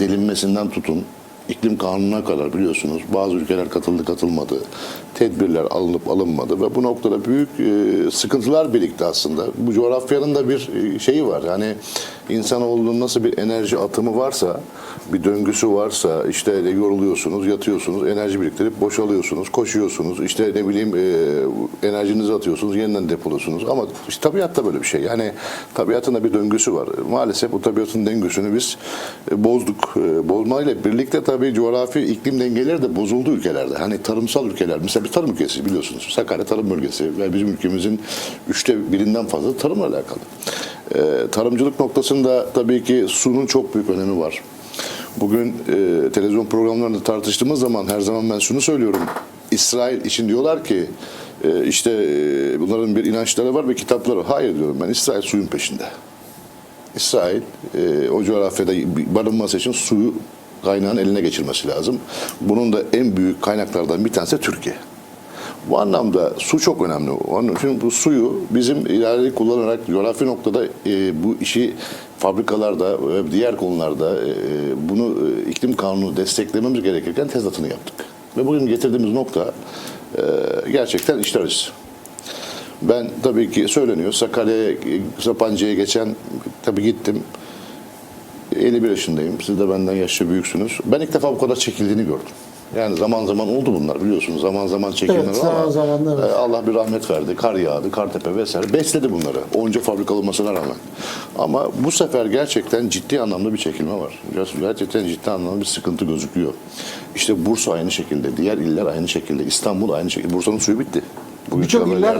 delinmesinden tutun iklim kanununa kadar biliyorsunuz bazı ülkeler katıldı katılmadı. Tedbirler alınıp alınmadı ve bu noktada büyük e, sıkıntılar birikti aslında. Bu coğrafyanın da bir e, şeyi var. Yani insanoğlunun nasıl bir enerji atımı varsa, bir döngüsü varsa işte yoruluyorsunuz, yatıyorsunuz, enerji biriktirip boşalıyorsunuz, koşuyorsunuz, işte ne bileyim e, enerjinizi atıyorsunuz, yeniden depoluyorsunuz. Ama işte tabiatta böyle bir şey. Yani tabiatın da bir döngüsü var. Maalesef bu tabiatın döngüsünü biz bozduk. Bozmayla birlikte tabii coğrafi iklim dengeleri de bozuldu ülkelerde. Hani tarımsal ülkeler, mesela bir tarım ülkesi biliyorsunuz. Sakarya tarım bölgesi ve bizim ülkemizin üçte birinden fazla tarımla alakalı. E, tarımcılık noktasında tabii ki sunun çok büyük önemi var. Bugün e, televizyon programlarında tartıştığımız zaman her zaman ben şunu söylüyorum. İsrail için diyorlar ki e, işte e, bunların bir inançları var ve kitapları. Hayır diyorum ben İsrail suyun peşinde. İsrail e, o coğrafyada barınması için suyu kaynağın eline geçirmesi lazım. Bunun da en büyük kaynaklardan bir tanesi Türkiye. Bu anlamda su çok önemli. Onun için bu suyu bizim ileride kullanarak coğrafi noktada e, bu işi fabrikalarda ve diğer konularda e, bunu e, iklim kanunu desteklememiz gerekirken tezatını yaptık. Ve bugün getirdiğimiz nokta e, gerçekten işler acısı. Ben tabii ki söyleniyor Sakarya'ya, Sapanca'ya geçen tabii gittim. 51 yaşındayım. Siz de benden yaşça büyüksünüz. Ben ilk defa bu kadar çekildiğini gördüm. Yani zaman zaman oldu bunlar biliyorsunuz. Zaman zaman çekildiler Evet, ama zaman zaman, evet. e, Allah bir rahmet verdi. Kar yağdı, Kartepe vesaire. Besledi bunları. Onca fabrika olmasına rağmen. Ama bu sefer gerçekten ciddi anlamda bir çekilme var. Gerçekten ciddi anlamda bir sıkıntı gözüküyor. İşte Bursa aynı şekilde, diğer iller aynı şekilde, İstanbul aynı şekilde. Bursa'nın suyu bitti. Birçok iller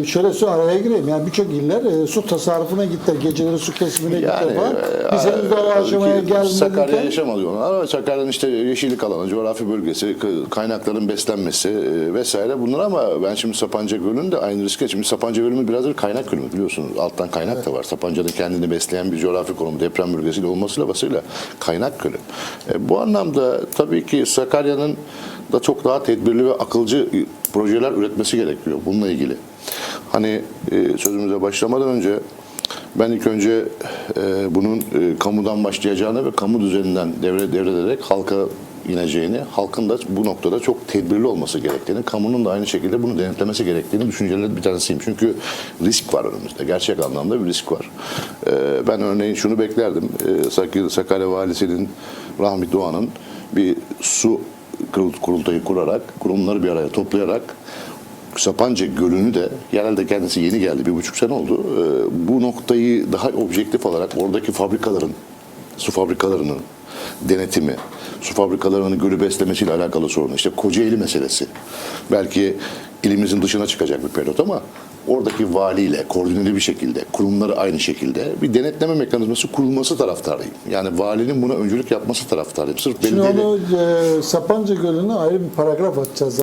e, şöyle su araya gireyim. Yani birçok iller e, su tasarrufuna gitti. Geceleri su kesimine gitti falan. e, Biz henüz daha aşamaya ki Sakarya gelmedik. yaşamadı onlar ama Sakarya'nın işte yeşillik alanı, coğrafi bölgesi, kaynakların beslenmesi e, vesaire bunlar ama ben şimdi Sapanca Gölü'nün de aynı riske. Şimdi Sapanca Gölü'nün biraz bir kaynak gölü biliyorsunuz. Alttan kaynak da var. Sapanca'nın kendini besleyen bir coğrafi konumu deprem bölgesiyle olmasıyla basıyla kaynak gölü. E, bu anlamda tabii ki Sakarya'nın da çok daha tedbirli ve akılcı projeler üretmesi gerekiyor bununla ilgili. Hani e, sözümüze başlamadan önce ben ilk önce e, bunun e, kamudan başlayacağını ve kamu düzeninden devre devrederek halka ineceğini, halkın da bu noktada çok tedbirli olması gerektiğini, kamunun da aynı şekilde bunu denetlemesi gerektiğini düşünceleri bir tanesiyim. Çünkü risk var önümüzde. Gerçek anlamda bir risk var. E, ben örneğin şunu beklerdim. E, Sak- Sakarya Valisi'nin Rahmi Doğan'ın bir su kurultayı kurarak, kurumları bir araya toplayarak Sapanca Gölü'nü de genelde kendisi yeni geldi bir buçuk sene oldu. Ee, bu noktayı daha objektif olarak oradaki fabrikaların, su fabrikalarının denetimi, su fabrikalarının gölü beslemesiyle alakalı sorun. İşte Kocaeli meselesi. Belki ilimizin dışına çıkacak bir periyot ama oradaki valiyle koordineli bir şekilde, kurumları aynı şekilde bir denetleme mekanizması kurulması taraftarıyım. Yani valinin buna öncülük yapması taraftarıyım. Sırf Şimdi belediyeyle... onu e, Sapanca Gölü'ne ayrı bir paragraf atacağız.